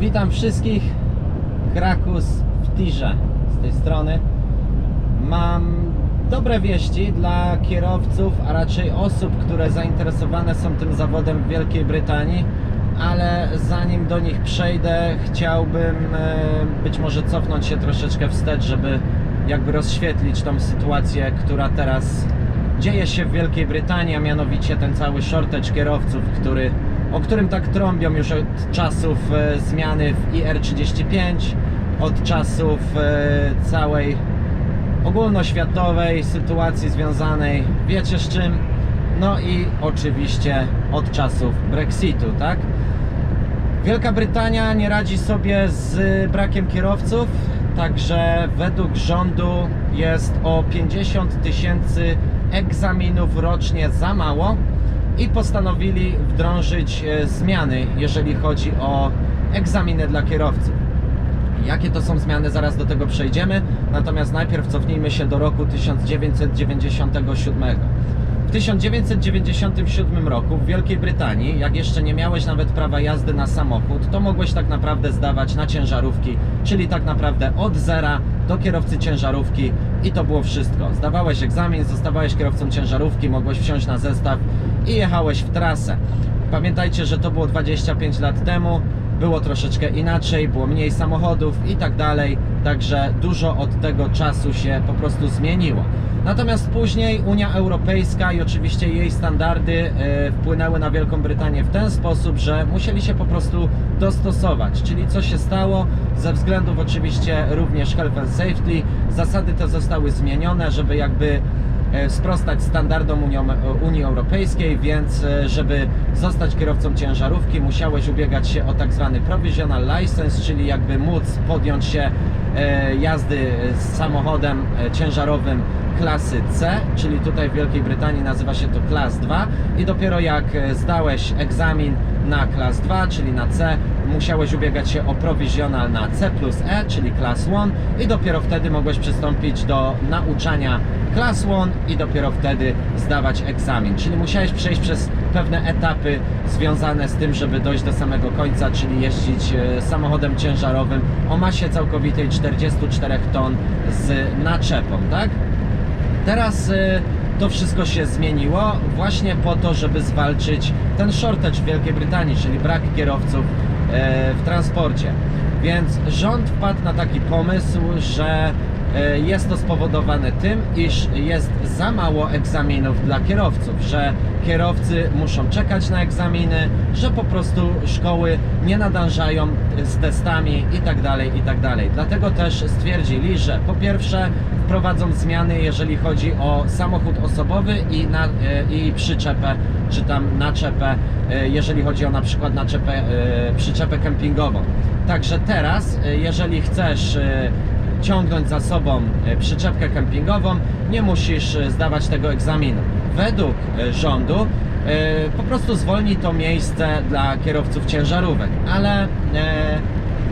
Witam wszystkich. Krakus w tirze z tej strony. Mam dobre wieści dla kierowców, a raczej osób, które zainteresowane są tym zawodem w Wielkiej Brytanii, ale zanim do nich przejdę, chciałbym e, być może cofnąć się troszeczkę wstecz, żeby jakby rozświetlić tą sytuację, która teraz dzieje się w Wielkiej Brytanii, a mianowicie ten cały shortage kierowców, który, o którym tak trąbią już od czasów e, zmiany w IR35, od czasów e, całej ogólnoświatowej sytuacji związanej, wiecie z czym? No i oczywiście od czasów Brexitu, tak? Wielka Brytania nie radzi sobie z brakiem kierowców, także według rządu jest o 50 tysięcy egzaminów rocznie za mało i postanowili wdrążyć e, zmiany, jeżeli chodzi o egzaminy dla kierowców. Jakie to są zmiany, zaraz do tego przejdziemy. Natomiast najpierw cofnijmy się do roku 1997. W 1997 roku w Wielkiej Brytanii, jak jeszcze nie miałeś nawet prawa jazdy na samochód, to mogłeś tak naprawdę zdawać na ciężarówki, czyli tak naprawdę od zera do kierowcy ciężarówki i to było wszystko. Zdawałeś egzamin, zostawałeś kierowcą ciężarówki, mogłeś wsiąść na zestaw i jechałeś w trasę. Pamiętajcie, że to było 25 lat temu, było troszeczkę inaczej, było mniej samochodów i tak dalej, także dużo od tego czasu się po prostu zmieniło. Natomiast później Unia Europejska i oczywiście jej standardy e, wpłynęły na Wielką Brytanię w ten sposób, że musieli się po prostu dostosować. Czyli co się stało? Ze względów oczywiście również health and safety, zasady te zostały zmienione, żeby jakby sprostać standardom Unii Europejskiej, więc e, żeby zostać kierowcą ciężarówki musiałeś ubiegać się o tak zwany provisional license, czyli jakby móc podjąć się e, jazdy z samochodem e, ciężarowym klasy C, czyli tutaj w Wielkiej Brytanii nazywa się to Class 2 i dopiero jak e, zdałeś egzamin na Class 2, czyli na C, musiałeś ubiegać się o provisional na C plus E, czyli Class 1 i dopiero wtedy mogłeś przystąpić do nauczania Class 1 i dopiero wtedy zdawać egzamin, czyli musiałeś przejść przez pewne etapy związane z tym, żeby dojść do samego końca, czyli jeździć e, samochodem ciężarowym o masie całkowitej 44 ton z naczepą, tak? Teraz y, to wszystko się zmieniło właśnie po to, żeby zwalczyć ten shortage w Wielkiej Brytanii, czyli brak kierowców e, w transporcie. Więc rząd wpadł na taki pomysł, że e, jest to spowodowane tym, iż jest za mało egzaminów dla kierowców, że kierowcy muszą czekać na egzaminy, że po prostu szkoły nie nadążają z testami itd. itd. Dlatego też stwierdzili, że po pierwsze wprowadzą zmiany, jeżeli chodzi o samochód osobowy i, na, e, i przyczepę, czy tam naczepę, e, jeżeli chodzi o na przykład naczepę, e, przyczepę kempingową. Także teraz, e, jeżeli chcesz e, ciągnąć za sobą e, przyczepkę kempingową, nie musisz e, zdawać tego egzaminu. Według e, rządu po prostu zwolni to miejsce dla kierowców ciężarówek, ale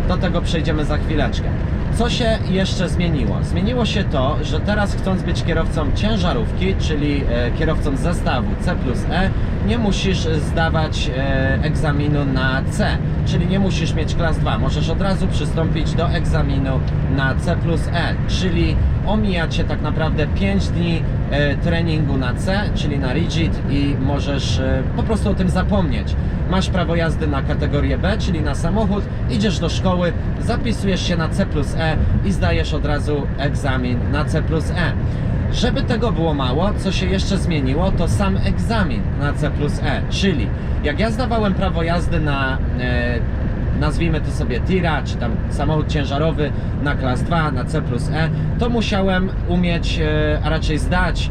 do tego przejdziemy za chwileczkę. Co się jeszcze zmieniło? Zmieniło się to, że teraz chcąc być kierowcą ciężarówki, czyli kierowcą zestawu C plus E, nie musisz zdawać e, egzaminu na C, czyli nie musisz mieć klas 2. Możesz od razu przystąpić do egzaminu na C plus E, czyli omija Cię tak naprawdę 5 dni e, treningu na C, czyli na rigid i możesz e, po prostu o tym zapomnieć. Masz prawo jazdy na kategorię B, czyli na samochód, idziesz do szkoły, zapisujesz się na C plus E i zdajesz od razu egzamin na C plus E. Żeby tego było mało, co się jeszcze zmieniło, to sam egzamin na C plus E, czyli jak ja zdawałem prawo jazdy na e, nazwijmy to sobie tira, czy tam samochód ciężarowy na klas 2, na C plus E, to musiałem umieć, e, a raczej zdać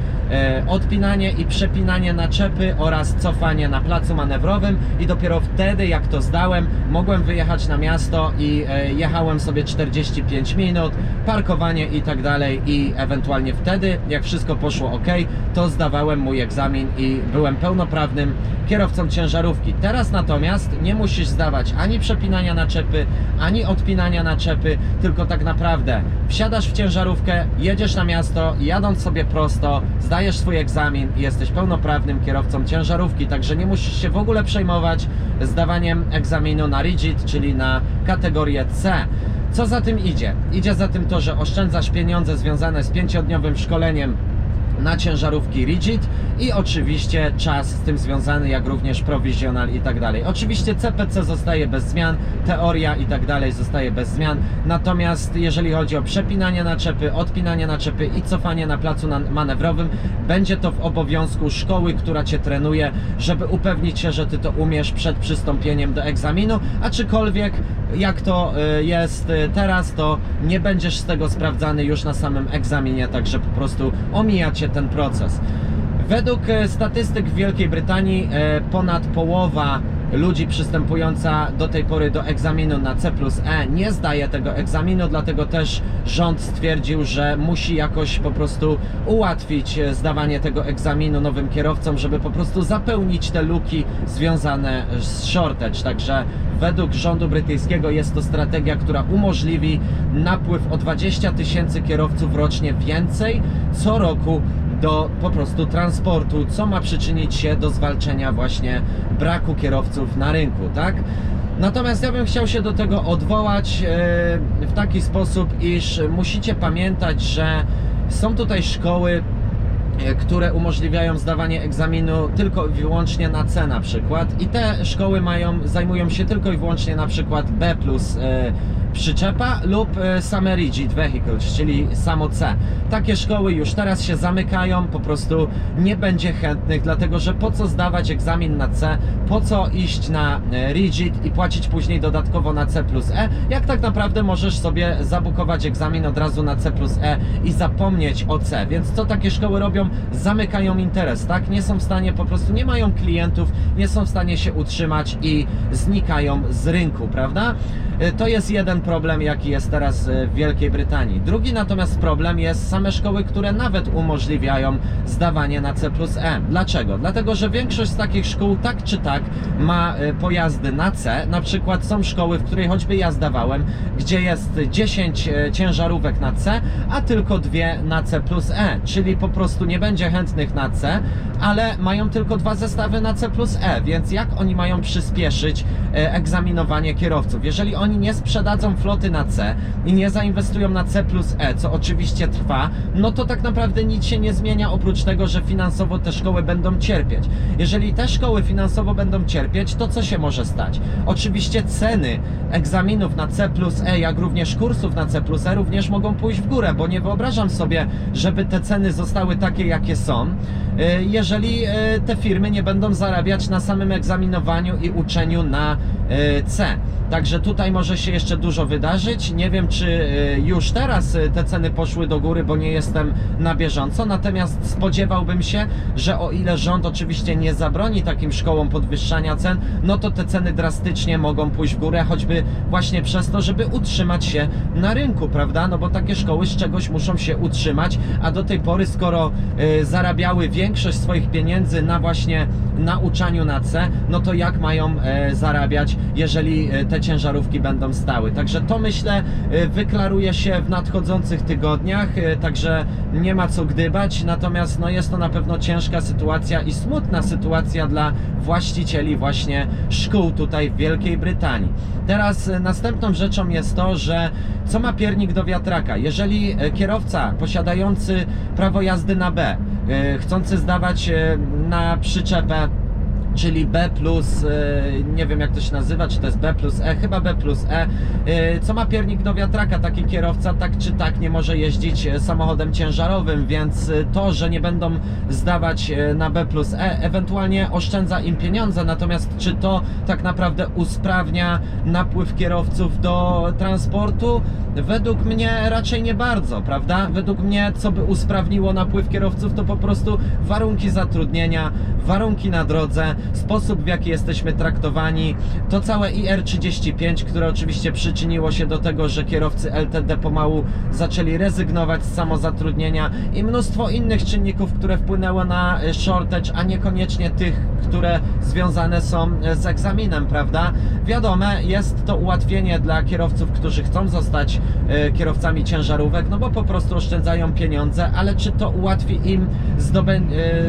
odpinanie i przepinanie naczepy oraz cofanie na placu manewrowym i dopiero wtedy jak to zdałem mogłem wyjechać na miasto i e, jechałem sobie 45 minut, parkowanie i tak dalej i ewentualnie wtedy jak wszystko poszło ok, to zdawałem mój egzamin i byłem pełnoprawnym kierowcą ciężarówki. Teraz natomiast nie musisz zdawać ani przepinania naczepy, ani odpinania naczepy, tylko tak naprawdę wsiadasz w ciężarówkę, jedziesz na miasto, jadąc sobie prosto, zdajesz zdajesz swój egzamin i jesteś pełnoprawnym kierowcą ciężarówki, także nie musisz się w ogóle przejmować zdawaniem egzaminu na rigid, czyli na kategorię C. Co za tym idzie? Idzie za tym to, że oszczędzasz pieniądze związane z pięciodniowym szkoleniem na ciężarówki rigid i oczywiście czas z tym związany, jak również prowizjonal i tak dalej. Oczywiście CPC zostaje bez zmian, teoria i tak dalej zostaje bez zmian, natomiast jeżeli chodzi o przepinanie naczepy, odpinanie naczepy i cofanie na placu manewrowym, będzie to w obowiązku szkoły, która Cię trenuje, żeby upewnić się, że Ty to umiesz przed przystąpieniem do egzaminu, aczkolwiek jak to y, jest y, teraz, to nie będziesz z tego sprawdzany już na samym egzaminie, także po prostu omija Cię ten proces. Według e, statystyk w Wielkiej Brytanii e, ponad połowa ludzi przystępująca do tej pory do egzaminu na C plus E nie zdaje tego egzaminu, dlatego też rząd stwierdził, że musi jakoś po prostu ułatwić e, zdawanie tego egzaminu nowym kierowcom, żeby po prostu zapełnić te luki związane z shortage. Także według rządu brytyjskiego jest to strategia, która umożliwi napływ o 20 tysięcy kierowców rocznie więcej co roku do po prostu transportu, co ma przyczynić się do zwalczenia właśnie braku kierowców na rynku, tak? Natomiast ja bym chciał się do tego odwołać e, w taki sposób, iż musicie pamiętać, że są tutaj szkoły, które umożliwiają zdawanie egzaminu tylko i wyłącznie na C na przykład i te szkoły mają, zajmują się tylko i wyłącznie na przykład B plus e, przyczepa lub e, same rigid vehicles, czyli samo C. Takie szkoły już teraz się zamykają, po prostu nie będzie chętnych, dlatego że po co zdawać egzamin na C, po co iść na e, rigid i płacić później dodatkowo na C plus E, jak tak naprawdę możesz sobie zabukować egzamin od razu na C plus E i zapomnieć o C. Więc co takie szkoły robią? Zamykają interes, tak? Nie są w stanie, po prostu nie mają klientów, nie są w stanie się utrzymać i znikają z rynku, prawda? E, To jest jeden problem, jaki jest teraz e, w Wielkiej Brytanii. Drugi natomiast problem jest same szkoły, które nawet umożliwiają zdawanie na C plus E. Dlaczego? Dlatego, że większość z takich szkół tak czy tak ma e, pojazdy na C. Na przykład są szkoły, w której choćby ja zdawałem, gdzie jest 10 e, ciężarówek na C, a tylko dwie na C plus E. Czyli po prostu nie będzie chętnych na C, ale mają tylko dwa zestawy na C plus E, więc jak oni mają przyspieszyć egzaminowanie kierowców? Jeżeli oni nie sprzedadzą floty na C i nie zainwestują na C plus E, co oczywiście trwa, no to tak naprawdę nic się nie zmienia oprócz tego, że finansowo te szkoły będą cierpieć. Jeżeli te szkoły finansowo będą cierpieć, to co się może stać? Oczywiście ceny egzaminów na C plus E, jak również kursów na C plus E również mogą pójść w górę, bo nie wyobrażam sobie, żeby te ceny zostały takie, jakie są, y, jeżeli y, te firmy nie będą zarabiać na samym egzaminowaniu i uczeniu na C. Także tutaj może się jeszcze dużo wydarzyć. Nie wiem, czy y, już teraz y, te ceny poszły do góry, bo nie jestem na bieżąco. Natomiast spodziewałbym się, że o ile rząd oczywiście nie zabroni takim szkołom podwyższania cen, no to te ceny drastycznie mogą pójść w górę, choćby właśnie przez to, żeby utrzymać się na rynku, prawda? No bo takie szkoły z czegoś muszą się utrzymać, a do tej pory, skoro zarabiały większość swoich pieniędzy na właśnie nauczaniu na C, no to jak mają e, zarabiać, jeżeli e, te ciężarówki będą stały. Także to myślę e, wyklaruje się w nadchodzących tygodniach, e, także nie ma co gdybać, natomiast no jest to na pewno ciężka sytuacja i smutna sytuacja dla właścicieli właśnie szkół tutaj w Wielkiej Brytanii. Teraz następną rzeczą jest to, że co ma piernik do wiatraka? Jeżeli kierowca posiadający prawo jazdy na B, chcący zdawać na przyczepę czyli B plus, e, nie wiem jak to się nazywa, czy to jest B plus E, chyba B plus E, e, co ma piernik do wiatraka, taki kierowca tak czy tak nie może jeździć e, samochodem ciężarowym, więc to, że nie będą zdawać na B plus E, ewentualnie oszczędza im pieniądze, natomiast czy to tak naprawdę usprawnia napływ kierowców do transportu? Według mnie raczej nie bardzo, prawda? Według mnie, co by usprawniło napływ kierowców, to po prostu warunki zatrudnienia, warunki na drodze, sposób w jaki jesteśmy traktowani, to całe IR35, które oczywiście przyczyniło się do tego, że kierowcy LTD pomału zaczęli rezygnować z samozatrudnienia i mnóstwo innych czynników, które wpłynęły na e, shortage, a niekoniecznie tych, które związane są e, z egzaminem, prawda? Wiadome, jest to ułatwienie dla kierowców, którzy chcą zostać e, kierowcami ciężarówek, no bo po prostu oszczędzają pieniądze, ale czy to ułatwi im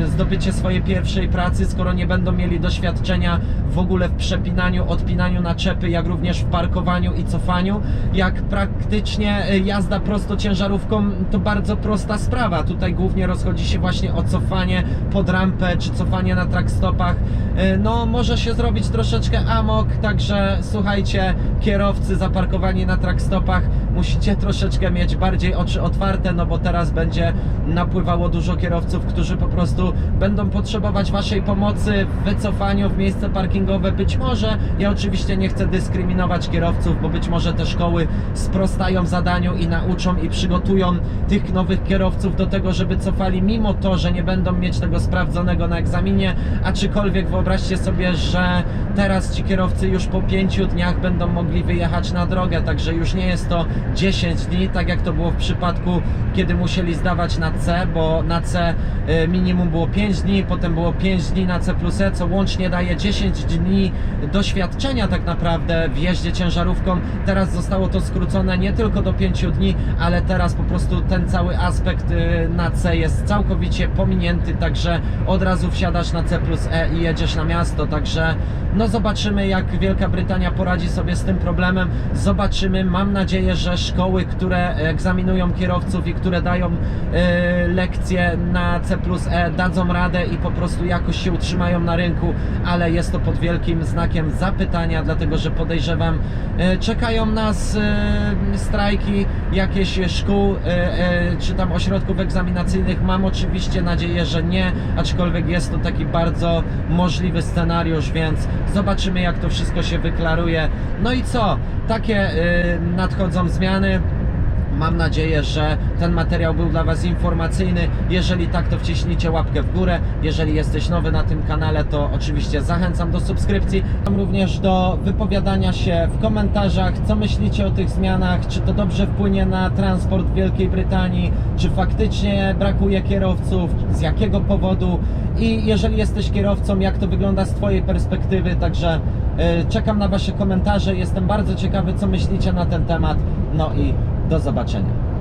zdobycie swojej pierwszej pracy, skoro nie będą mieli doświadczenia w ogóle w przepinaniu, odpinaniu naczepy, jak również w parkowaniu i cofaniu, jak praktycznie e, jazda prosto ciężarówką to bardzo prosta sprawa. Tutaj głównie rozchodzi się właśnie o cofanie pod rampę, czy cofanie na trackstopach. E, No, może się zrobić troszeczkę amok, także słuchajcie, kierowcy zaparkowani na trackstopach, musicie troszeczkę mieć bardziej oczy otwarte, no bo teraz będzie napływało dużo kierowców, którzy po prostu będą potrzebować Waszej pomocy w wycofaniu w miejsce parkingowe. Być może, ja oczywiście nie chcę dyskryminować kierowców, bo być może te szkoły sprostają zadaniu i nauczą i przygotują tych nowych kierowców do tego, żeby cofali mimo to, że nie będą mieć tego sprawdzonego na egzaminie, aczkolwiek wyobraźcie sobie, że teraz ci kierowcy już po pięciu dniach będą mogli wyjechać na drogę, także już nie jest to 10 dni, tak jak to było w przypadku, kiedy musieli zdawać na C, bo na C y, minimum było 5 dni, potem było 5 dni na C plus E, co łącznie daje 10 dni doświadczenia tak naprawdę w jeździe ciężarówką. Teraz zostało to skrócone nie tylko do 5 dni, ale teraz po prostu ten cały aspekt y, na C jest całkowicie pominięty, także od razu wsiadasz na C plus E i jedziesz na miasto, także no zobaczymy jak Wielka Brytania poradzi sobie z tym problemem, zobaczymy, mam nadzieję, że szkoły, które egzaminują kierowców i które dają e, lekcje na C plus E dadzą radę i po prostu jakoś się utrzymają na rynku, ale jest to pod wielkim znakiem zapytania, dlatego że podejrzewam, e, czekają nas e, strajki jakieś szkół czy tam ośrodków egzaminacyjnych. Mam oczywiście nadzieję, że nie, aczkolwiek jest to taki bardzo możliwy scenariusz, więc zobaczymy jak to wszystko się wyklaruje. No i co? Takie nadchodzą zmiany. zmiany Mam nadzieję, że ten materiał był dla Was informacyjny. Jeżeli tak, to wciśnijcie łapkę w górę. Jeżeli jesteś nowy na tym kanale, to oczywiście zachęcam do subskrypcji. Tam również do wypowiadania się w komentarzach, co myślicie o tych zmianach, czy to dobrze wpłynie na transport w Wielkiej Brytanii, czy faktycznie brakuje kierowców, z jakiego powodu i jeżeli jesteś kierowcą, jak to wygląda z Twojej perspektywy. Także e, czekam na Wasze komentarze. Jestem bardzo ciekawy, co myślicie na ten temat. No i do zobaczenia.